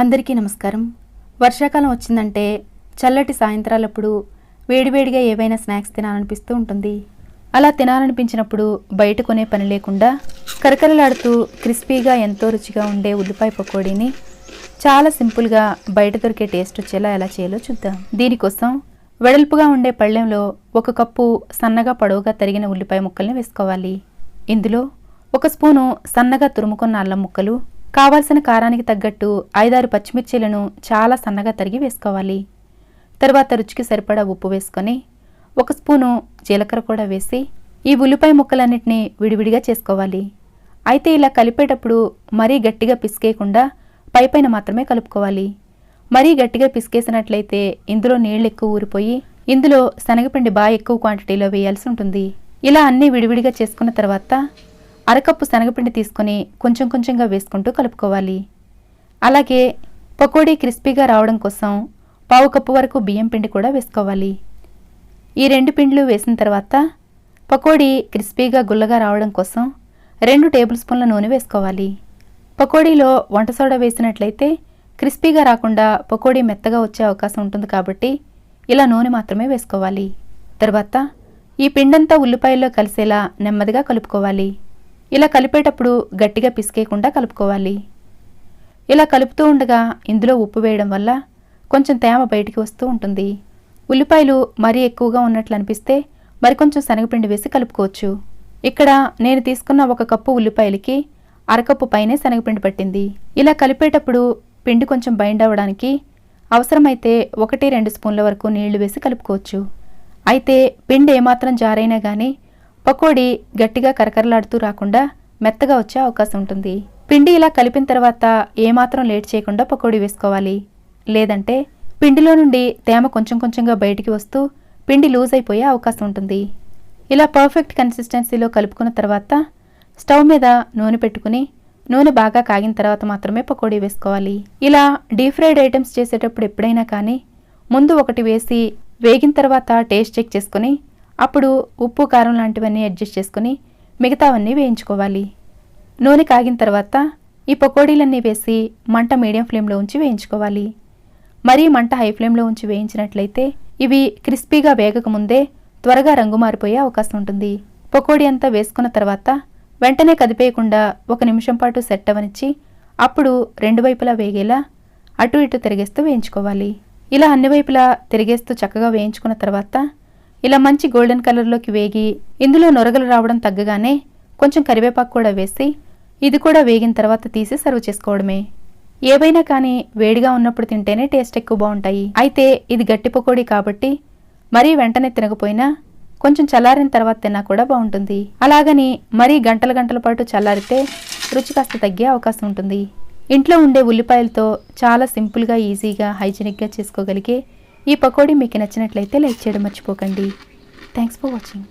అందరికీ నమస్కారం. వర్షాకాలం వచ్చిందంటే చల్లటి సాయంత్రాలప్పుడు వేడివేడిగా ఏవైనా స్నాక్స్ తినాలనిపిస్తూ ఉంటుంది. అలా తినాలనిపించినప్పుడు బయట కొనే పని లేకుండా కరకరలాడుతూ క్రిస్పీగా ఎంతో రుచిగా ఉండే ఉల్లిపాయ పకోడీని చాలా సింపుల్గా బయట దొరికే టేస్ట్ వచ్చేలా ఎలా చేయాలో చూద్దాం. దీనికోసం వెడల్పుగా ఉండే పళ్ళెంలో ఒక కప్పు సన్నగా పొడవుగా తరిగిన ఉల్లిపాయ ముక్కల్ని వేసుకోవాలి. ఇందులో ఒక స్పూను సన్నగా తురుముకున్న అల్లం ముక్కలు కావాల్సిన కారానికి తగ్గట్టు ఐదారు పచ్చిమిర్చీలను చాలా సన్నగా తరిగి వేసుకోవాలి. తర్వాత రుచికి సరిపడా ఉప్పు వేసుకొని ఒక స్పూను జీలకర్ర కూడా వేసి ఈ ఉల్లిపాయ ముక్కలన్నిటినీ విడివిడిగా చేసుకోవాలి. అయితే ఇలా కలిపేటప్పుడు మరీ గట్టిగా పిసికేయకుండా పైపైన మాత్రమే కలుపుకోవాలి. మరీ గట్టిగా పిసికేసినట్లయితే ఇందులో నీళ్ళు ఎక్కువ ఊరిపోయి ఇందులో శనగపిండి బాగా ఎక్కువ క్వాంటిటీలో వేయాల్సి ఉంటుంది. ఇలా అన్నీ విడివిడిగా చేసుకున్న తర్వాత అరకప్పు శనగపిండి తీసుకొని కొంచెం కొంచెంగా వేసుకుంటూ కలుపుకోవాలి. అలాగే పకోడీ క్రిస్పీగా రావడం కోసం పావు కప్పు వరకు బియ్యం పిండి కూడా వేసుకోవాలి. ఈ రెండు పిండ్లు వేసిన తర్వాత పకోడీ క్రిస్పీగా గుల్లగా రావడం కోసం రెండు టేబుల్ స్పూన్ల నూనె వేసుకోవాలి. పకోడీలో వంట సోడా వేసినట్లయితే క్రిస్పీగా రాకుండా పకోడీ మెత్తగా వచ్చే అవకాశం ఉంటుంది కాబట్టి ఇలా నూనె మాత్రమే వేసుకోవాలి. తర్వాత ఈ పిండంతా ఉల్లిపాయల్లో కలిసేలా నెమ్మదిగా కలుపుకోవాలి. ఇలా కలిపేటప్పుడు గట్టిగా పిసికేయకుండా కలుపుకోవాలి. ఇలా కలుపుతూ ఉండగా ఇందులో ఉప్పు వేయడం వల్ల కొంచెం తేమ బయటికి వస్తూ ఉంటుంది. ఉల్లిపాయలు మరీ ఎక్కువగా ఉన్నట్లు అనిపిస్తే మరికొంచెం శనగపిండి వేసి కలుపుకోవచ్చు. ఇక్కడ నేను తీసుకున్న ఒక కప్పు ఉల్లిపాయలకి అరకప్పు పైనే శనగపిండి పట్టింది. ఇలా కలిపేటప్పుడు పిండి కొంచెం బైండ్ అవ్వడానికి అవసరమైతే ఒకటి రెండు స్పూన్ల వరకు నీళ్ళు వేసి కలుపుకోవచ్చు. అయితే పిండి ఏమాత్రం జారైనా కానీ పకోడీ గట్టిగా కరకరలాడుతూ రాకుండా మెత్తగా వచ్చే అవకాశం ఉంటుంది. పిండి ఇలా కలిపిన తర్వాత ఏమాత్రం లేట్ చేయకుండా పకోడీ వేసుకోవాలి. లేదంటే పిండిలో నుండి తేమ కొంచెం కొంచెంగా బయటికి వస్తూ పిండి లూజ్ అయిపోయే అవకాశం ఉంటుంది. ఇలా పర్ఫెక్ట్ కన్సిస్టెన్సీలో కలుపుకున్న తర్వాత స్టవ్ మీద నూనె పెట్టుకుని నూనె బాగా కాగిన తర్వాత మాత్రమే పకోడీ వేసుకోవాలి. ఇలా డీప్ ఫ్రైడ్ ఐటమ్స్ చేసేటప్పుడు ఎప్పుడైనా కానీ ముందు ఒకటి వేసి వేగిన తర్వాత టేస్ట్ చెక్ చేసుకొని అప్పుడు ఉప్పు కారం లాంటివన్నీ అడ్జస్ట్ చేసుకుని మిగతావన్నీ వేయించుకోవాలి. నూనె కాగిన తర్వాత ఈ పకోడీలన్నీ వేసి మంట మీడియం ఫ్లేమ్లో ఉంచి వేయించుకోవాలి. మరీ మంట హై ఫ్లేమ్లో ఉంచి వేయించినట్లయితే ఇవి క్రిస్పీగా వేగకముందే త్వరగా రంగు మారిపోయే అవకాశం ఉంటుంది. పకోడీ అంతా వేసుకున్న తర్వాత వెంటనే కదిపేయకుండా ఒక నిమిషం పాటు సెట్ అవనిచ్చి అప్పుడు రెండు వైపులా వేగేలా అటు ఇటు తిరిగేస్తూ వేయించుకోవాలి. ఇలా అన్ని వైపులా తిరిగేస్తూ చక్కగా వేయించుకున్న తర్వాత ఇలా మంచి గోల్డెన్ కలర్లోకి వేగి ఇందులో నొరగలు రావడం తగ్గగానే కొంచెం కరివేపాకు కూడా వేసి ఇది కూడా వేగిన తర్వాత తీసి సర్వ్ చేసుకోవడమే. ఏవైనా కానీ వేడిగా ఉన్నప్పుడు తింటేనే టేస్ట్ ఎక్కువ బాగుంటాయి. అయితే ఇది గట్టి పకోడీ కాబట్టి మరీ వెంటనే తినకపోయినా కొంచెం చల్లారిన తర్వాత తిన్నా కూడా బాగుంటుంది. అలాగని మరీ గంటల గంటల పాటు చల్లారితే రుచి కాస్త తగ్గే అవకాశం ఉంటుంది. ఇంట్లో ఉండే ఉల్లిపాయలతో చాలా సింపుల్గా ఈజీగా హైజీనిక్గా చేసుకోగలిగే ఈ పకోడీ మీకు నచ్చినట్లయితే లైక్ చేయడం మర్చిపోకండి. Thanks for watching